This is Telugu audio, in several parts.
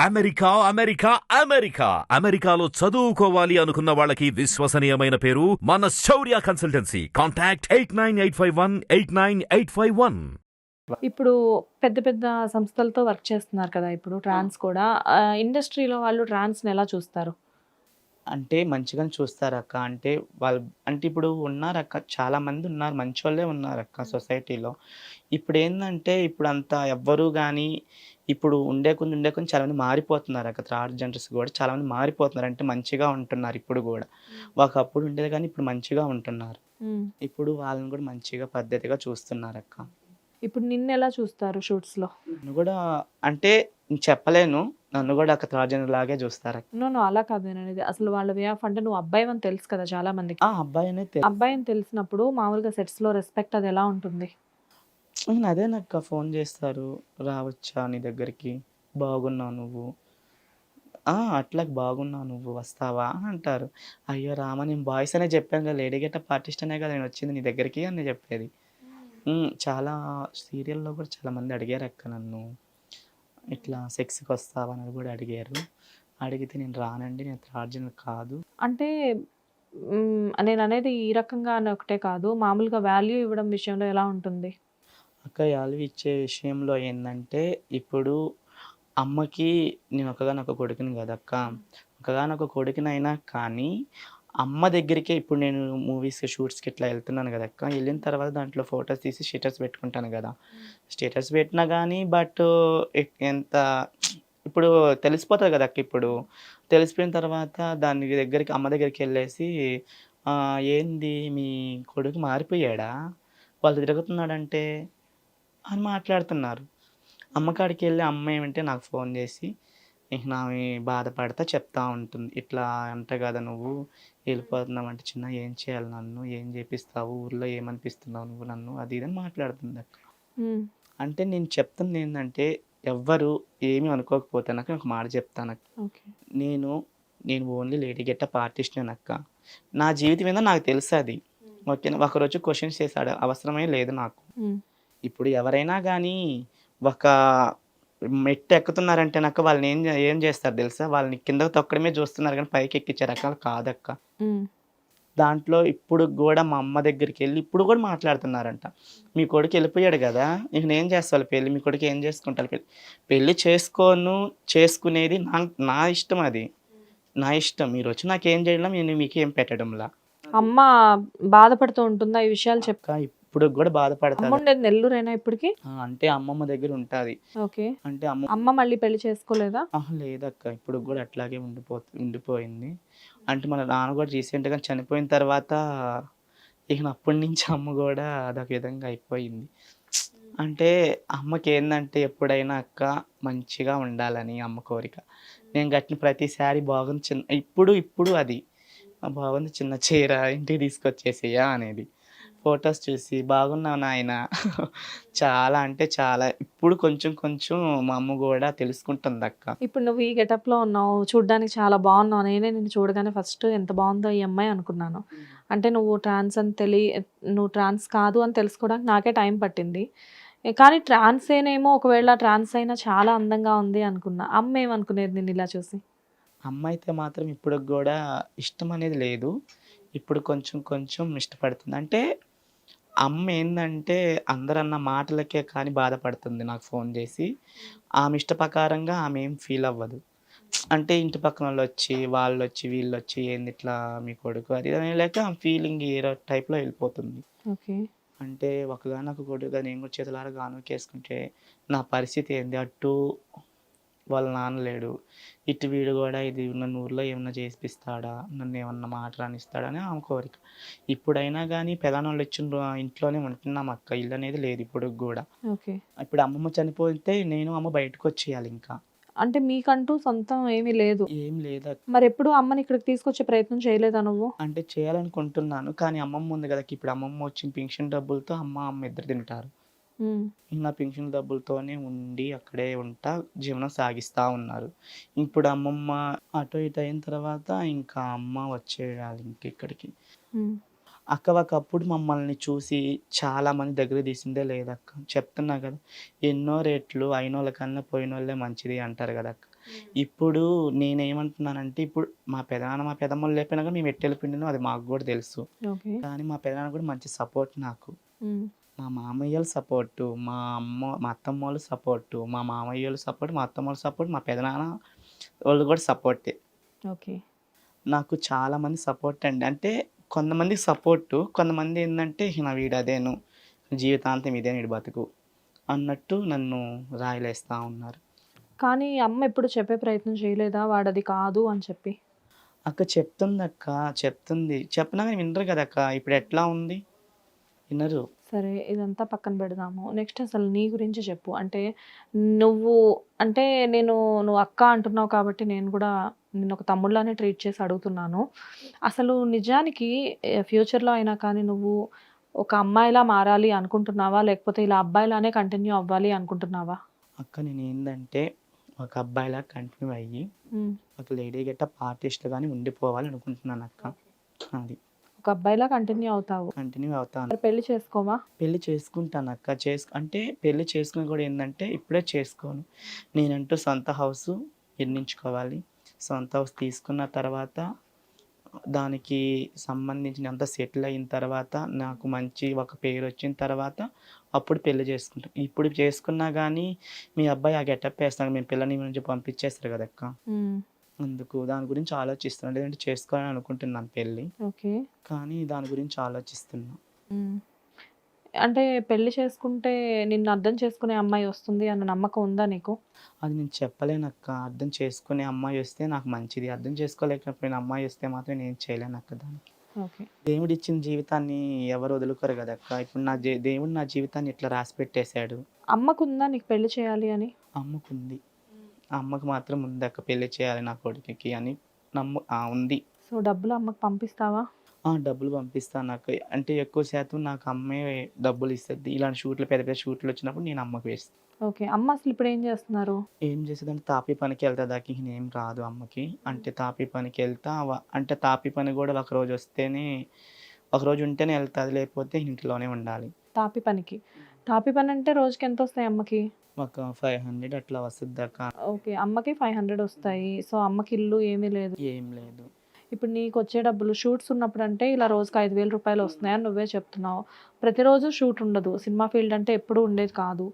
America America America. అమెరికాలో చదువుకోవాలి అనుకున్న వాళ్ళకి విశ్వసనీయమైన పేరు మన Shaurya consultancy. Contact eight nine eight five one eight nine eight five one. ఇప్పుడు పెద్ద పెద్ద సంస్థలతో వర్క్ చేస్తున్నారు కదా ఇప్పుడు ట్రాన్స్ కూడా. ఆ, ఇండస్ట్రీలో వాళ్ళు ట్రాన్స్ని ఎలా చూస్తారు? అంటే మంచిగానే చూస్తారు అక్క అంటే వాళ్ళు అంటే ఇప్పుడు ఉన్నారు అక్క చాలా మంది ఉన్నారు మంచి వాళ్ళే ఉన్నారు అక్క సొసైటీలో. ఇప్పుడు ఏంటంటే ఇప్పుడు అంతా ఎవ్వరు కానీ ఇప్పుడు ఉండే కొన్ని ఉండే కొన్ని చాలా మంది మారిపోతున్నారు అక్క థర్డ్ జనరేస్ కూడా చాలా మంది మారిపోతున్నారు. అంటే మంచిగా ఉంటున్నారు ఇప్పుడు కూడా. ఒకప్పుడు ఉండేది కానీ ఇప్పుడు మంచిగా ఉంటున్నారు. ఇప్పుడు వాళ్ళని కూడా మంచిగా పద్ధతిగా చూస్తున్నారు అక్క ఇప్పుడు నిన్ను ఎలా చూస్తారు షూట్స్లో నన్ను కూడా అంటే చెప్పలేను. నన్ను కూడా థర్డ్ జనరల్ లాగే చూస్తారు నో నో అలా కాదు నేను అనేది అసలు వాళ్ళ వే ఆఫ్ అంటే నువ్వు అబ్బాయి అని తెలుసు కదా చాలా మందికి. అబ్బాయి అనేది అబ్బాయి అని తెలిసినప్పుడు మామూలుగా సెట్స్లో రెస్పెక్ట్ అది ఎలా ఉంటుంది? అదే నాకు ఫోన్ చేస్తారు. రావచ్చా నీ దగ్గరికి? బాగున్నావు నువ్వు? "ఆ, అట్లా బాగున్నావు నువ్వు? వస్తావా? అని అంటారు. అయ్యో రామ నేను బాయ్స్ అనే చెప్పాను కదా లేడీ గెటప్ ఆర్టిస్ట్ అనే కదా నేను వచ్చింది నీ దగ్గరికి? అని చెప్పేది. "ఉమ్, చాలా సీరియల్లో కూడా చాలా మంది అడిగారు అక్క నన్ను. ఇట్లా సెక్స్కి వస్తావా అని కూడా అడిగారు. అడిగితే నేను రానండి నేను థర్డ్ కాదు. అంటే నేను అనేది ఈ రకంగా అని ఒకటే కాదు. మామూలుగా వాల్యూ ఇవ్వడం విషయంలో ఎలా ఉంటుంది? అక్క యాలువ ఇచ్చే విషయంలో ఏంటంటే ఇప్పుడు అమ్మకి నేను ఒకగానొక కొడుకుని కదా అక్క ఒకగానొక కొడుకునైనా కానీ అమ్మ దగ్గరికే ఇప్పుడు నేను మూవీస్ షూట్స్కి ఇట్లా వెళ్తున్నాను కదా అక్క. వెళ్ళిన తర్వాత దాంట్లో ఫొటోస్ తీసి స్టేటస్ పెట్టుకుంటాను కదా. స్టేటస్ పెట్టినా కానీ బట్ ఎంత ఇప్పుడు తెలిసిపోతుంది కదా అక్క ఇప్పుడు. తెలిసిపోయిన తర్వాత దాని దగ్గరికి అమ్మ దగ్గరికి వెళ్ళేసి ఏంది మీ కొడుకు మారిపోయాడా? వాళ్ళు తిరుగుతున్నాడంటే అని మాట్లాడుతున్నారు. అమ్మకాడికి వెళ్ళి అమ్మ ఏమంటే నాకు ఫోన్ చేసి ఇక నా బాధపడతా చెప్తా ఉంటుంది. ఇట్లా అంట కదా నువ్వు వెళ్ళిపోతున్నావు అంటే చిన్న ఏం చేయాలి నన్ను? ఏం చేపిస్తావు? ఊర్లో ఏమనిపిస్తున్నావు నువ్వు నన్ను? అది ఇది అని మాట్లాడుతుంది అక్క. మ్, అంటే నేను చెప్తుంది ఏంటంటే ఎవ్వరు ఏమీ అనుకోకపోతే నాకు ఒక మాట చెప్తాను అక్క. నేను నేను ఓన్లీ లేడీ గెటప్ ఆర్టిస్ట్ అక్క. నా జీవితం ఏందో నాకు తెలుసు అది. ఓకేనా? ఒకరోజు క్వశ్చన్స్ చేశాడు. అవసరమే లేదు నాకు. ఇప్పుడు ఎవరైనా కానీ ఒక మెట్టు ఎక్కుతున్నారంటే నాకు వాళ్ళని ఏం ఏం చేస్తారు తెలుసా? వాళ్ళని కిందకు తొక్కడమే చూస్తున్నారు కానీ పైకి ఎక్కించారు అక్క కాదక్క దాంట్లో ఇప్పుడు కూడా మా అమ్మ దగ్గరికి వెళ్ళి ఇప్పుడు కూడా మాట్లాడుతున్నారంట. మీ కొడుకు వెళ్ళిపోయాడు కదా ఇక నేను చేస్తాను పెళ్ళి? మీ కొడుకు ఏం చేసుకుంటారు పెళ్ళి? పెళ్ళి చేసుకోను చేసుకునేది నా నా ఇష్టం అది. నా ఇష్టం. మీరు వచ్చి నాకేం చేయడం నేను మీకు ఏం పెట్టడంలా? అమ్మ బాధపడుతూ ఉంటుందా ఈ విషయాలు చెప్పు అక్క ఇప్పుడు కూడా ఉండేది నెల్లూరేనా ఇప్పటికి? అంటే అమ్మమ్మ దగ్గర ఉంటుంది. ఓకే. అంటే అమ్మ అమ్మ మళ్ళీ పెళ్ళి చేసుకోలేదా? లేదక్క ఇప్పుడు కూడా అట్లాగే ఉండిపో ఉండిపోయింది. అంటే మన నాన్న కూడా రీసెంట్గా చనిపోయిన తర్వాత ఇక అప్పటి నుంచి అమ్మ కూడా అదొక విధంగా అయిపోయింది. అంటే అమ్మకి ఏంటంటే ఎప్పుడైనా అక్క మంచిగా ఉండాలని అమ్మ కోరిక. నేను కట్టిన ప్రతిసారి బాగుంది చిన్న ఇప్పుడు ఇప్పుడు అది. "ఆ, బాగుంది చిన్న చీర ఇంటికి తీసుకొచ్చేసేయా అనేది. ఫొటోస్ చూసి బాగున్నావు నాయన. చాలా అంటే చాలా. ఇప్పుడు కొంచెం కొంచెం మా అమ్మ కూడా తెలుసుకుంటుంది అక్క ఇప్పుడు నువ్వు ఈ గెటప్లో ఉన్నావు చూడడానికి చాలా బాగున్నావు. నేనే నేను చూడగానే ఫస్ట్ ఎంత బాగుందో ఈ అమ్మాయి అనుకున్నాను. అంటే నువ్వు ట్రాన్స్ అని తెలి నువ్వు ట్రాన్స్ కాదు అని తెలుసుకోవడానికి నాకే టైం పట్టింది. కానీ ట్రాన్స్ ఏనేమో ఒకవేళ ట్రాన్స్ అయినా చాలా అందంగా ఉంది అనుకున్నా. అమ్మ ఏమనుకునేది నేను ఇలా చూసి? అమ్మ అయితే మాత్రం ఇప్పుడు కూడా ఇష్టం అనేది లేదు. ఇప్పుడు కొంచెం కొంచెం ఇష్టపడుతుంది. అంటే అమ్మ ఏంటంటే అందరన్న మాటలకే కానీ బాధపడుతుంది నాకు ఫోన్ చేసి. ఆమె ఇష్ట ప్రకారంగా ఆమె ఏం ఫీల్ అవ్వదు. అంటే ఇంటి పక్కన వాళ్ళు వచ్చి వాళ్ళు వచ్చి వీళ్ళు వచ్చి ఏంది ఇట్లా మీ కొడుకు అది అని లేక ఆమె ఫీలింగ్ ఏరో టైప్లో వెళ్ళిపోతుంది. ఓకే. అంటే ఒకగానొక కొడుకుగా నేను కూడా చేతులారా గానుకేసుకుంటే నా పరిస్థితి ఏంది? అటు వాళ్ళ నాన్న లేడు. ఇటు వీడు కూడా ఇది నన్ను ఊర్లో ఏమన్నా చేసిపిస్తాడా నన్ను ఏమన్నా మాట్లాడిస్తాడా అని ఆమె కోరిక. ఇప్పుడైనా కానీ పెదానాళ్ళు ఇచ్చిన ఇంట్లోనే ఉంటున్నాం అక్క. ఇల్లు అనేది లేదు ఇప్పుడు కూడా. ఓకే. ఇప్పుడు అమ్మమ్మ చనిపోతే నేను అమ్మ బయటకు వచ్చేయాలి ఇంకా. అంటే మీకంటూ సొంతం ఏమీ లేదు. ఏం లేదు. మరి ఎప్పుడు అమ్మని ఇక్కడికి తీసుకొచ్చే ప్రయత్నం చేయలేదా నువ్వు? అంటే చేయాలనుకుంటున్నాను. కానీ అమ్మమ్మ ఉంది కదా ఇప్పుడు అమ్మమ్మ వచ్చిన పెన్షన్ డబ్బులతో అమ్మ అమ్మ ఇద్దరు తింటారు. నా పెన్షన్ డబ్బులతోనే ఉండి అక్కడే ఉంటా జీవనం సాగిస్తూ ఉన్నారు. ఇప్పుడు అమ్మమ్మ అటు ఇటు అయిన తర్వాత ఇంకా అమ్మ వచ్చేయాలి ఇంక ఇక్కడికి. అక్క ఒకప్పుడు మమ్మల్ని చూసి చాలా మంది దగ్గర తీసిందే లేదక్క. చెప్తున్నా కదా ఎన్నో రేట్లు అయిన వాళ్ళ కన్నా పోయిన వాళ్ళే మంచిది అంటారు కదా అక్క. ఇప్పుడు నేనేమంటున్నానంటే ఇప్పుడు మా పెదనాన్న మా పెదమ్మలు లేపినా కానీ మేము ఎట్టి వెళ్ళిపోయినామో అది మాకు కూడా తెలుసు. కానీ మా పెదనాన్న కూడా మంచి సపోర్ట్ నాకు. మా మామయ్యల సపోర్టు మా అమ్మ మా అత్తమ్మ వాళ్ళు సపోర్టు మా మామయ్య వాళ్ళు సపోర్ట్ మా అత్తమ్మ వాళ్ళ సపోర్ట్ మా పెదనాన్న వాళ్ళు కూడా సపోర్టే. ఓకే. నాకు చాలా మంది సపోర్ట్ అండి. అంటే కొంతమంది సపోర్టు కొంతమంది ఏంటంటే నా వీడు అదేను జీవితాంతం ఇదే నీడు బతుకు అన్నట్టు నన్ను రాయలేస్తూ ఉన్నారు. కానీ అమ్మ ఎప్పుడు చెప్పే ప్రయత్నం చేయలేదా? వాడది కాదు అని చెప్పి. అక్క చెప్తుంది అక్క చెప్తుంది. చెప్పినా కానీ వినరు కదా అక్క ఇప్పుడు ఎట్లా ఉంది? వినరు. సరే ఇదంతా పక్కన పెడదాము. నెక్స్ట్ అసలు నీ గురించి చెప్పు. అంటే నువ్వు అంటే నేను నువ్వు అక్క అంటున్నావు కాబట్టి నేను కూడా నేను ఒక తమ్ముళ్ళనే ట్రీట్ చేసి అడుగుతున్నాను. అసలు నిజానికి ఫ్యూచర్లో అయినా కానీ నువ్వు ఒక అమ్మాయిలా మారాలి అనుకుంటున్నావా? లేకపోతే ఇలా అబ్బాయిలానే కంటిన్యూ అవ్వాలి అనుకుంటున్నావా? అక్క నేను ఏంటంటే ఒక అబ్బాయిలా కంటిన్యూ అయ్యి. ఒక లేడీ గట్ట పార్టిస్ట్ కానీ ఉండిపోవాలి అనుకుంటున్నాను అక్క. అది. ఒక అబ్బాయిలా కంటిన్యూ అవుతావు. కంటిన్యూ అవుతాను. పెళ్ళి చేసుకోవా పెళ్ళి చేసుకుంటాను అక్క. చేసు అంటే పెళ్ళి చేసుకుని కూడా ఏంటంటే ఇప్పుడే చేసుకోను. నేనంటూ సొంత హౌస్ నిర్మించుకోవాలి. సొంత హౌస్ తీసుకున్న తర్వాత దానికి సంబంధించినంత సెటిల్ అయిన తర్వాత నాకు మంచి ఒక పేరు వచ్చిన తర్వాత అప్పుడు పెళ్ళి చేసుకుంటాం. ఇప్పుడు చేసుకున్నా కానీ మీ అబ్బాయి ఆ గెటప్ వేస్తాను మేము పిల్లని నుంచి పంపించేస్తారు కదక్క ఉమ్. అందుకు దాని గురించి ఆలోచిస్తున్నాను లేదంటే చేసుకోవాలని అనుకుంటున్నాను పెళ్ళి. ఓకే. కానీ దాని గురించి ఆలోచిస్తున్నా. అంటే పెళ్ళి చేసుకుంటే నిన్ను అర్థం చేసుకునే అమ్మాయి వస్తుంది అన్న నమ్మకం ఉందా నీకు? అది నేను చెప్పలేనక్క అర్థం చేసుకునే అమ్మాయి వస్తే నాకు మంచిది. అర్థం చేసుకోలేకపోయిన అమ్మాయి వస్తే మాత్రం నేను చేయలేను అక్క దానికి. ఓకే. దేవుడు ఇచ్చిన జీవితాన్ని ఎవరు వదులుకోరు కదక్క ఇప్పుడు నా దేవుడు నా జీవితాన్ని ఇట్లా రాసి పెట్టేశాడు అమ్మకు ఉందా నీకు పెళ్ళి చేయాలి అని? అమ్మకుంది అమ్మకు మాత్రం ఉంది అక్క పెళ్ళి చేయాలి నా కొడుకుకి అని నమ్ము ఆ, ఉంది. సో డబ్బులు అమ్మకు పంపిస్తావా? ఆ డబ్బులు పంపిస్తాను నాకు అంటే ఎక్కువ శాతం నాకు అమ్మే డబ్బులు ఇస్తుంది. ఇలాంటి షూట్లు పెద్ద పెద్ద షూట్లు వచ్చినప్పుడు నేను అమ్మకు వేస్తాను ఓకే. అమ్మ అసలు ఇప్పుడు ఏం చేస్తున్నారు? ఏం చేసేదంటే తాపి పనికి వెళ్తా దాకా ఏం రాదు అమ్మకి. అంటే తాపి పనికి వెళ్తా వ- అంటే తాపి పని కూడా ఒక రోజు వస్తేనే ఒక రోజు ఉంటేనే వెళ్తుంది. లేకపోతే ఇంట్లోనే ఉండాలి. తాపి పనికి. తాపి పని అంటే రోజుకి ఎంత వస్తాయి అమ్మకి? ఒక ఫైవ్ హండ్రెడ్ అట్లా వస్తుంది ఓకే అమ్మకి ఫైవ్ హండ్రెడ్ వస్తాయి. సో అమ్మకి ఇల్లు ఏమీ లేదు. ఏం లేదు. ఇప్పుడు నీకు వచ్చే డబ్బులు షూట్స్ ఉన్నప్పుడు అంటే ఇలా రోజుకి ఐదు వేల రూపాయలు వస్తున్నాయని నువ్వే చెప్తున్నావు. ప్రతిరోజు షూట్ ఉండదు. సినిమా ఫీల్డ్ అంటే ఎప్పుడూ ఉండేది కాదు.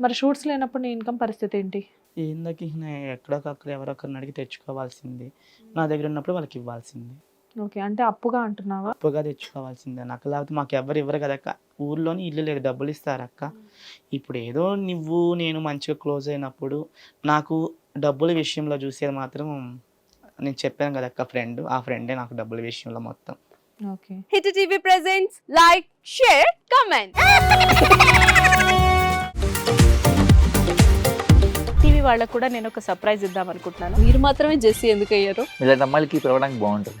మరి షూట్స్ లేనప్పుడు నీ ఇన్కమ్ పరిస్థితి ఏంటి? ఏందకి ఎక్కడొకక్కడ ఎవరొకరిని అడిగి తెచ్చుకోవాల్సింది. నా దగ్గర ఉన్నప్పుడు వాళ్ళకి ఇవ్వాల్సింది. ఓకే. అంటే అప్పుగా అంటున్నావా? అప్పుగా తెచ్చుకోవాల్సిందే నాకు. లేకపోతే మాకు ఎవరు ఇవ్వరు కదా అక్క. ఊర్లోని ఇల్లు లేదు డబ్బులు ఇస్తారు అక్క. ఇప్పుడు ఏదో నువ్వు నేను మంచిగా క్లోజ్ అయినప్పుడు నాకు డబ్బుల విషయంలో చూసేది మాత్రం నేను చెప్పాను కదా అక్క ఫ్రెండ్. ఆ ఫ్రెండే నాకు డబ్బుల విషయంలో మొత్తం. Okay. Hit TV presents like share comment. TV వాళ్ళకు కూడా నేను ఒక సర్ప్రైజ్ ఇద్దాం అనుకుంటున్నాను. మీరు మాత్రమే జెస్సీ ఎందుకు అయ్యారు? ఇలాంటి అమ్మాయిలకి పిలవడానికి బాగుంటుంది.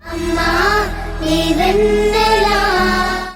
அம்மா நீ வெண்ணலா.